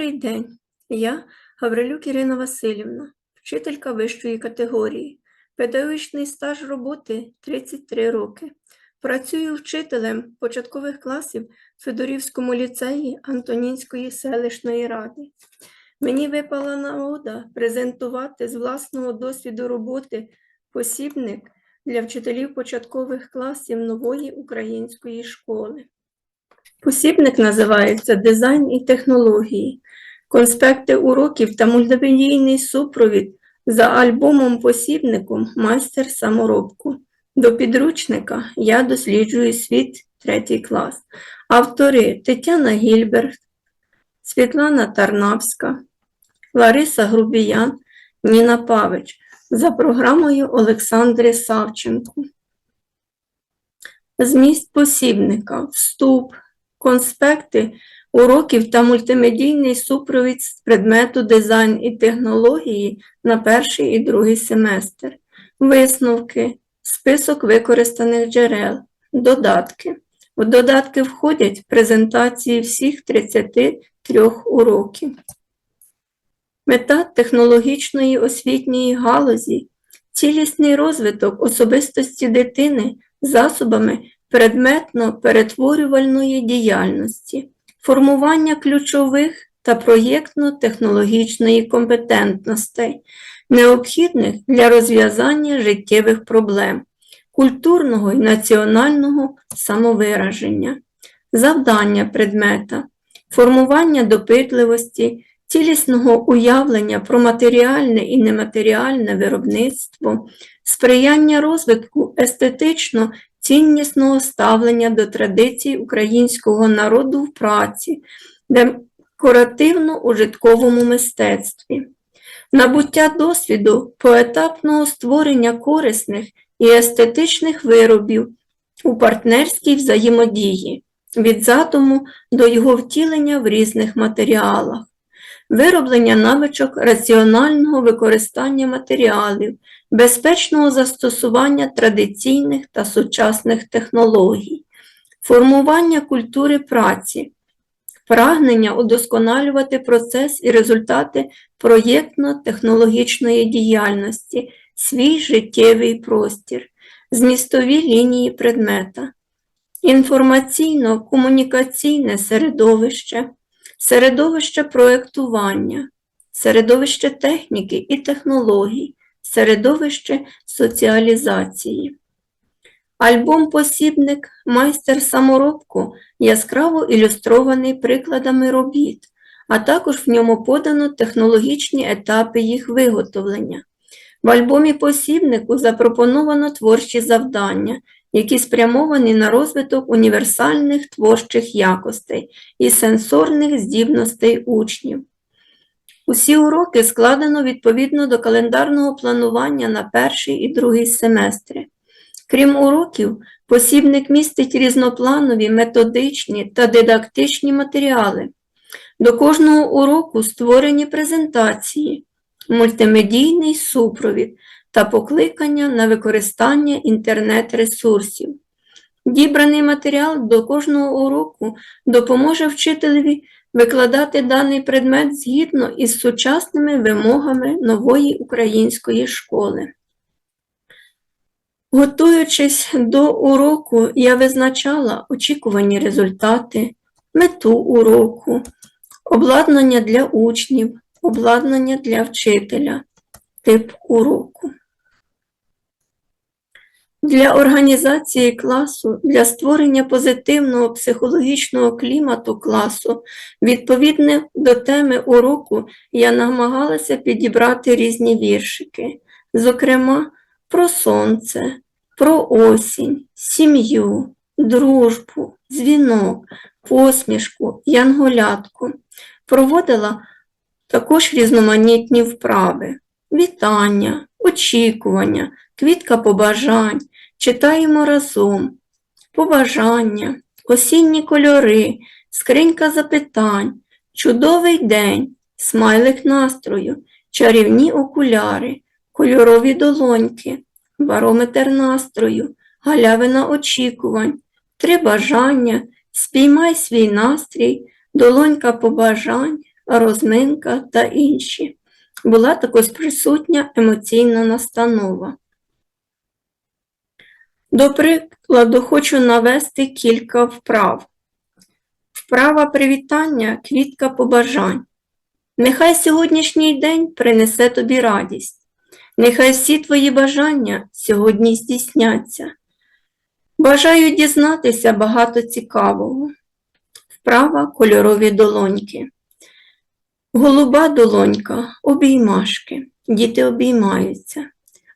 Добрий день. Я Гаврилюк Ірина Васильівна, вчителька вищої категорії. Педагогічний стаж роботи 33 роки. Працюю вчителем початкових класів в Федорівському ліцеї Антонінської селищної ради. Мені випала нагода презентувати з власного досвіду роботи посібник для вчителів початкових класів нової української школи. Посібник називається Дизайн і технології, конспекти уроків та мультимедійний супровід за альбомом-посібником Майстер саморобку. До підручника Я досліджую світ, третій клас. Автори Тетяна Гільберт, Світлана Тарнавська, Лариса Грубіян, Ніна Павич за програмою Олександри Савченко. Зміст посібника, вступ, конспекти уроків та мультимедійний супровід з предмету дизайн і технології на перший і другий семестр, висновки, список використаних джерел, додатки. В додатки входять презентації всіх 33 уроків. Мета технологічної освітньої галузі цілісний розвиток особистості дитини засобами предметно-перетворювальної діяльності, формування ключових та проєктно-технологічної компетентностей, необхідних для розв'язання життєвих проблем, культурного і національного самовираження, завдання предмета, формування допитливості, цілісного уявлення про матеріальне і нематеріальне виробництво, сприяння розвитку естетично ціннісного ставлення до традицій українського народу в праці, декоративно-ужитковому мистецтві, набуття досвіду поетапного створення корисних і естетичних виробів у партнерській взаємодії, від задуму до його втілення в різних матеріалах. Вироблення навичок раціонального використання матеріалів, безпечного застосування традиційних та сучасних технологій, формування культури праці, прагнення удосконалювати процес і результати проєктно-технологічної діяльності, свій життєвий простір, змістові лінії предмета, інформаційно-комунікаційне середовище, середовище проєктування, середовище техніки і технологій, середовище соціалізації. Альбом-посібник Майстер саморобку яскраво ілюстрований прикладами робіт, а також в ньому подано технологічні етапи їх виготовлення. В альбомі посібнику запропоновано творчі завдання, які спрямовані на розвиток універсальних творчих якостей і сенсорних здібностей учнів. Усі уроки складено відповідно до календарного планування на перший і другий семестри. Крім уроків, посібник містить різнопланові, методичні та дидактичні матеріали. До кожного уроку створені презентації, мультимедійний супровід та покликання на використання інтернет-ресурсів. Дібраний матеріал до кожного уроку допоможе вчителеві викладати даний предмет згідно із сучасними вимогами нової української школи. Готуючись до уроку, я визначала очікувані результати, мету уроку, обладнання для учнів, обладнання для вчителя, тип уроку. Для організації класу, для створення позитивного психологічного клімату класу, відповідно до теми уроку, я намагалася підібрати різні віршики, зокрема, про сонце, про осінь, сім'ю, дружбу, дзвінок, посмішку, янголятку. Проводила також різноманітні вправи, вітання, очікування, квітка побажань, читаємо разом, побажання, осінні кольори, скринька запитань, чудовий день, смайлик настрою, чарівні окуляри, кольорові долоньки, барометр настрою, галявина очікувань, три бажання, спіймай свій настрій, долонька побажань, розминка та інші. Була також присутня емоційна настанова. До прикладу, хочу навести кілька вправ. Вправа привітання, квітка побажань. Нехай сьогоднішній день принесе тобі радість. Нехай всі твої бажання сьогодні здійсняться. Бажаю дізнатися багато цікавого. Вправа кольорові долоньки. Голуба долонька обіймашки. Діти обіймаються.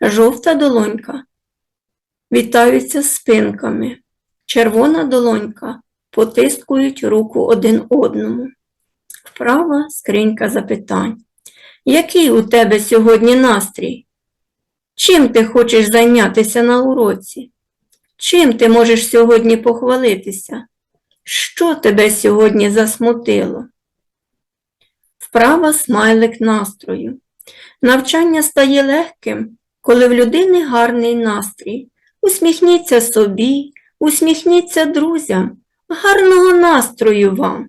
Жовта долонька вітаються спинками. Червона долонька потискують руку один одному. Вправа скринька запитань. Який у тебе сьогодні настрій? Чим ти хочеш зайнятися на уроці? Чим ти можеш сьогодні похвалитися? Що тебе сьогодні засмутило? Вправа смайлик настрою. Навчання стає легким, коли в людини гарний настрій. Усміхніться собі, усміхніться друзям, гарного настрою вам.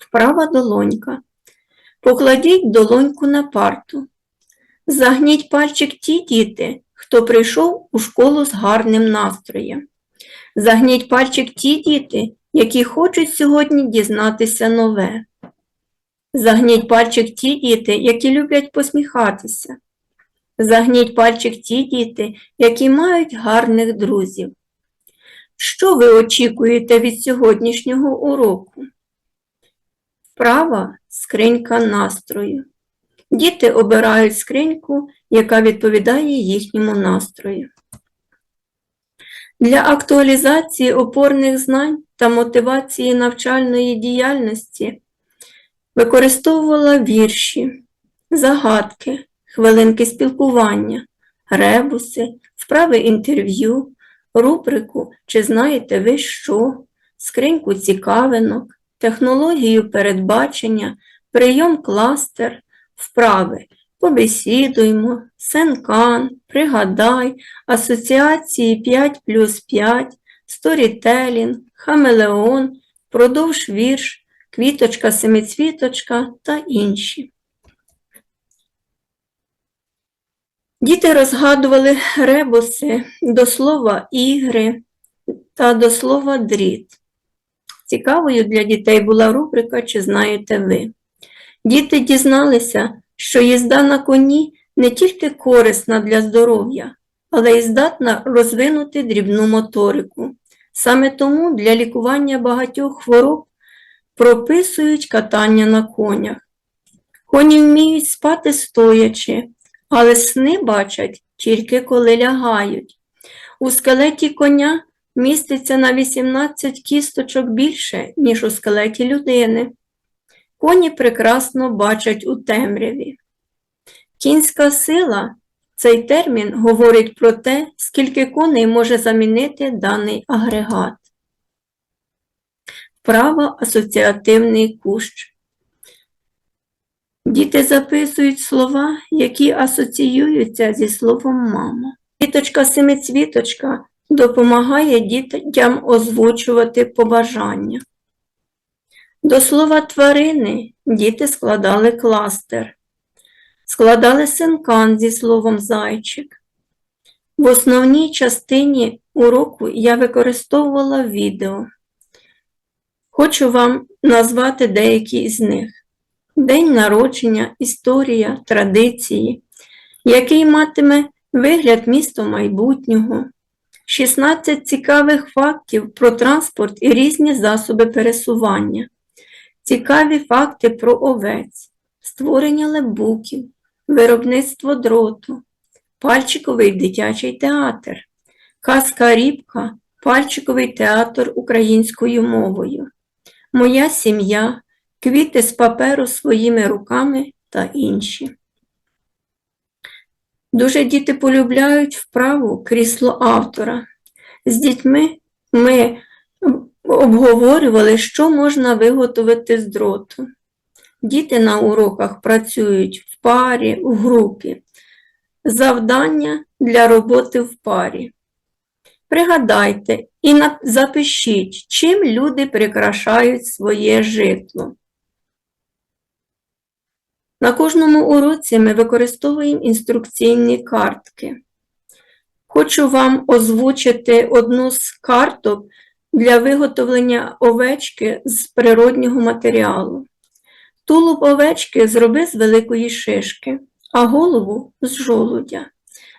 Вправа долонька. Покладіть долоньку на парту. Загніть пальчик ті діти, хто прийшов у школу з гарним настроєм. Загніть пальчик ті діти, які хочуть сьогодні дізнатися нове. Загніть пальчик ті діти, які люблять посміхатися. Загніть пальчик ті діти, які мають гарних друзів. Що ви очікуєте від сьогоднішнього уроку? Вправа скринька настрою. Діти обирають скриньку, яка відповідає їхньому настрою. Для актуалізації опорних знань та мотивації навчальної діяльності використовувала вірші, загадки, хвилинки спілкування, ребуси, вправи інтерв'ю, рубрику Чи знаєте ви що, скриньку цікавинок, технологію передбачення, прийом кластер, вправи. Побесідуймо, сенкан, пригадай, асоціації 5 плюс 5, сторітелінг, хамелеон, продовж вірш, квіточка, семицвіточка та інші. Діти розгадували ребуси до слова ігри та до слова дріт. Цікавою для дітей була рубрика Чи знаєте ви? Діти дізналися, що їзда на коні не тільки корисна для здоров'я, але й здатна розвинути дрібну моторику. Саме тому для лікування багатьох хвороб прописують катання на конях. Коні вміють спати стоячи, але сни бачать тільки коли лягають. У скелеті коня міститься на 18 кісточок більше, ніж у скелеті людини. Коні прекрасно бачать у темряві. Кінська сила цей термін говорить про те, скільки коней може замінити даний агрегат. Вправо асоціативний кущ. Діти записують слова, які асоціюються зі словом мама. Квіточка семицвіточка допомагає дітям озвучувати побажання. До слова тварини діти складали кластер, складали синкан зі словом зайчик. В основній частині уроку я використовувала відео. Хочу вам назвати деякі з них: День народження, історія, традиції, який матиме вигляд місто майбутнього, 16 цікавих фактів про транспорт і різні засоби пересування. Цікаві факти про овець, створення лебуків, виробництво дроту, пальчиковий дитячий театр, казка рібка, пальчиковий театр українською мовою, моя сім'я, квіти з паперу своїми руками та інші. Дуже діти полюбляють вправу крісло автора. З дітьми ми обговорювали, що можна виготовити з дроту. Діти на уроках працюють в парі, в групі. Завдання для роботи в парі. Пригадайте і запишіть, чим люди прикрашають своє житло. На кожному уроці ми використовуємо інструкційні картки. Хочу вам озвучити одну з карток для виготовлення овечки з природнього матеріалу. Тулуб овечки зроби з великої шишки, а голову з жолудя.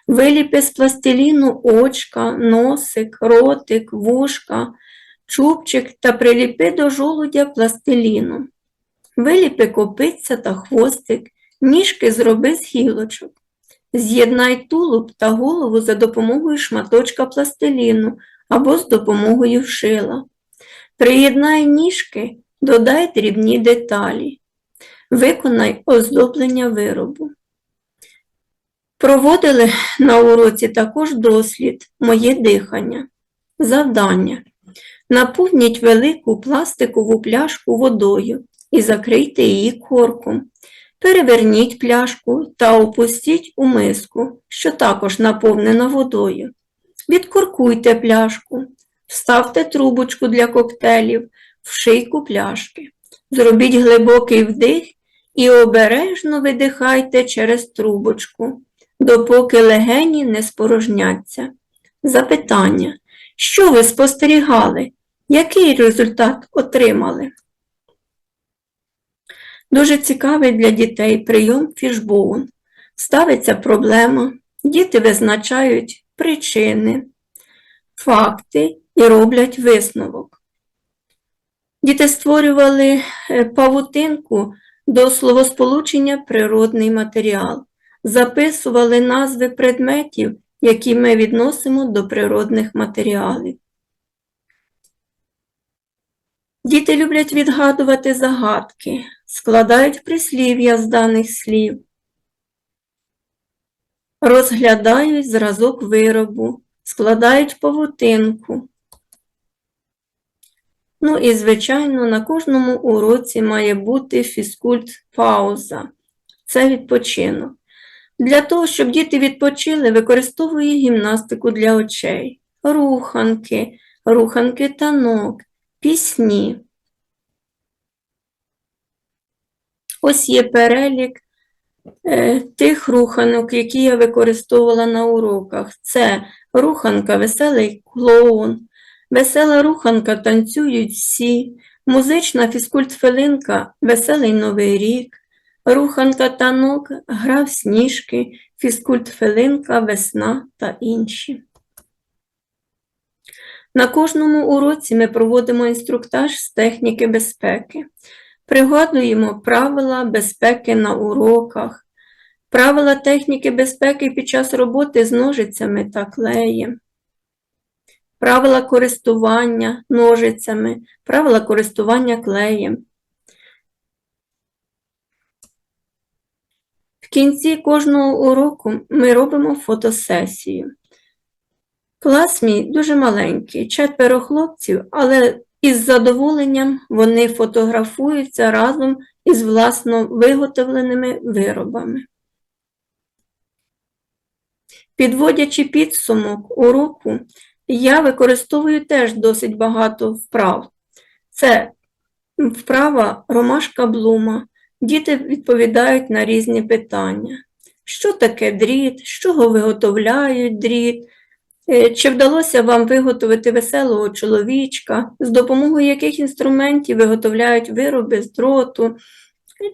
Виліпи з пластиліну очка, носик, ротик, вушка, чубчик та приліпи до жолудя пластиліну. Виліпи копиця та хвостик, ніжки зроби з гілочок. З'єднай тулуб та голову за допомогою шматочка пластиліну або з допомогою шила. Приєднай ніжки, додай дрібні деталі. Виконай оздоблення виробу. Проводили на уроці також дослід Моє дихання. Завдання. Наповніть велику пластикову пляшку водою і закрийте її корком. Переверніть пляшку та опустіть у миску, що також наповнена водою. Відкоркуйте пляшку, вставте трубочку для коктейлів в шийку пляшки. Зробіть глибокий вдих і обережно видихайте через трубочку, допоки легені не спорожняться. Запитання. Що ви спостерігали? Який результат отримали? Дуже цікавий для дітей прийом фішбоун. Ставиться проблема, діти визначають причини, факти і роблять висновок. Діти створювали е, павутинку до словосполучення природний матеріал, записували назви предметів, які ми відносимо до природних матеріалів. Діти люблять відгадувати загадки, складають прислів'я з даних слів, розглядають зразок виробу, складають павутинку. Ну і, звичайно, на кожному уроці має бути фізкульт пауза. Це відпочинок. Для того, щоб діти відпочили, використовую гімнастику для очей, руханки, руханки танок, пісні. Ось є перелік е, тих руханок, які я використовувала на уроках. Це руханка веселий клоун, весела руханка танцюють всі, музична фізкультфилинка Веселий Новий рік, руханка танок, гра в сніжки, фізкультфилинка, весна та інші. На кожному уроці ми проводимо інструктаж з техніки безпеки. Пригадуємо правила безпеки на уроках, правила техніки безпеки під час роботи з ножицями та клеєм, правила користування ножицями, правила користування клеєм. В кінці кожного уроку ми робимо фотосесію. Клас мій дуже маленький, четверо хлопців, але із задоволенням вони фотографуються разом із власно виготовленими виробами. Підводячи підсумок уроку, я використовую теж досить багато вправ. Це вправа ромашка блума. Діти відповідають на різні питання. Що таке дріт, з чого виготовляють дріт, Чи вдалося вам виготовити веселого чоловічка, з допомогою яких інструментів виготовляють вироби з дроту,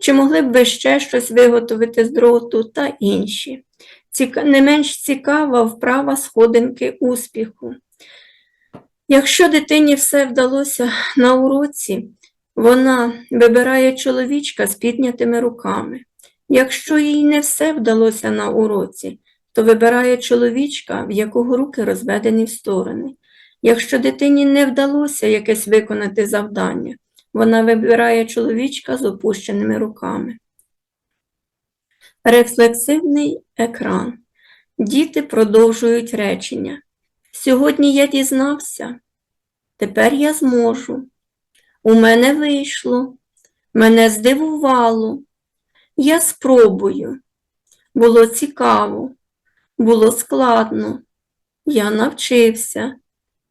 чи могли б ви ще щось виготовити з дроту та інші? Ціка... Не менш цікава вправа сходинки успіху. Якщо дитині все вдалося на уроці, вона вибирає чоловічка з піднятими руками. Якщо їй не все вдалося на уроці, то вибирає чоловічка, в якого руки розведені в сторони. Якщо дитині не вдалося якесь виконати завдання, вона вибирає чоловічка з опущеними руками. Рефлексивний екран. Діти продовжують речення. Сьогодні я дізнався, тепер я зможу. У мене вийшло, мене здивувало. Я спробую. Було цікаво. Було складно. Я навчився,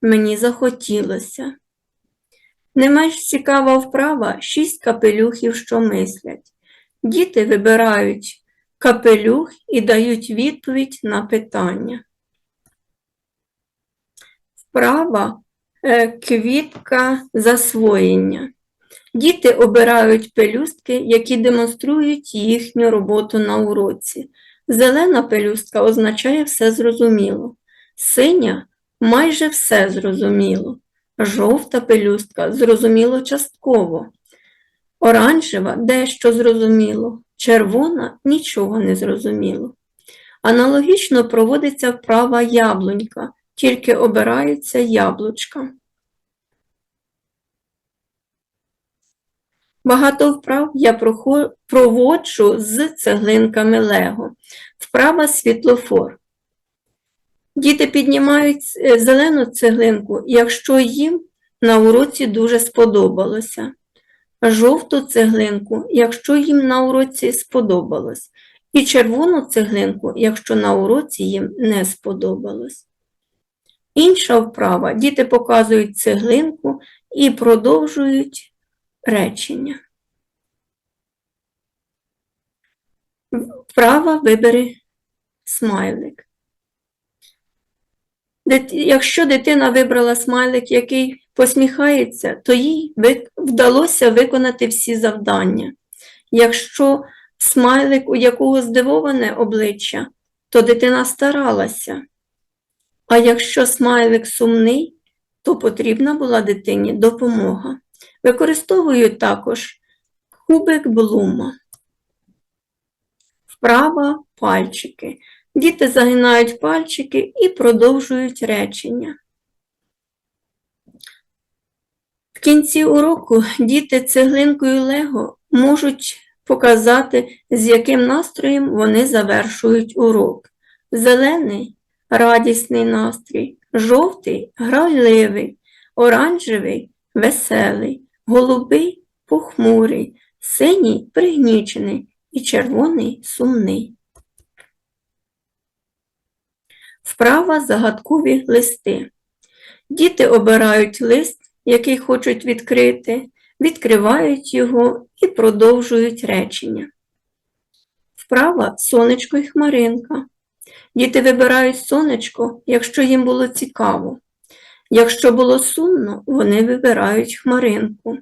мені захотілося. Не менш цікава вправа шість капелюхів, що мислять. Діти вибирають капелюх і дають відповідь на питання. Вправа е, квітка засвоєння. Діти обирають пелюстки, які демонструють їхню роботу на уроці. Зелена пелюстка означає все зрозуміло. Синя майже все зрозуміло. Жовта пелюстка зрозуміло частково. Оранжева дещо зрозуміло. Червона нічого не зрозуміло. Аналогічно проводиться вправа яблунька, тільки обираються яблучка. Багато вправ я проводжу з цеглинками Лего. Вправа світлофор. Діти піднімають е, зелену цеглинку, якщо їм на уроці дуже сподобалося. Жовту цеглинку, якщо їм на уроці сподобалось. І червону цеглинку, якщо на уроці їм не сподобалось. Інша вправа. Діти показують цеглинку і продовжують речення. Вправа вибери смайлик. Якщо дитина вибрала смайлик, який посміхається, то їй вдалося виконати всі завдання. Якщо смайлик, у якого здивоване обличчя, то дитина старалася. А якщо смайлик сумний, то потрібна була дитині допомога. Використовую також кубик Блума. Вправа пальчики. Діти загинають пальчики і продовжують речення. В кінці уроку діти цеглинкою Лего можуть показати, з яким настроєм вони завершують урок. Зелений радісний настрій, жовтий грайливий, оранжевий веселий, голубий похмурий, синій пригнічений і червоний сумний. Вправа загадкові листи. Діти обирають лист, який хочуть відкрити, відкривають його і продовжують речення. Вправа сонечко і хмаринка. Діти вибирають сонечко, якщо їм було цікаво. Якщо було сумно, вони вибирають хмаринку.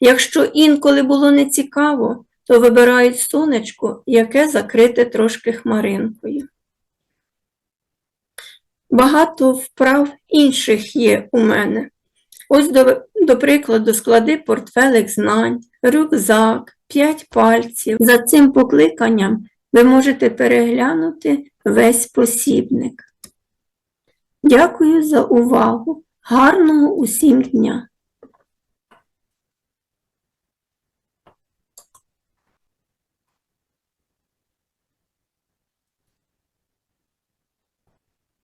Якщо інколи було нецікаво, то вибирають сонечко, яке закрите трошки хмаринкою. Багато вправ інших є у мене. Ось, до, до прикладу, склади портфелик знань, рюкзак, 5 пальців. За цим покликанням ви можете переглянути весь посібник. Дякую за увагу. Гарного усім дня!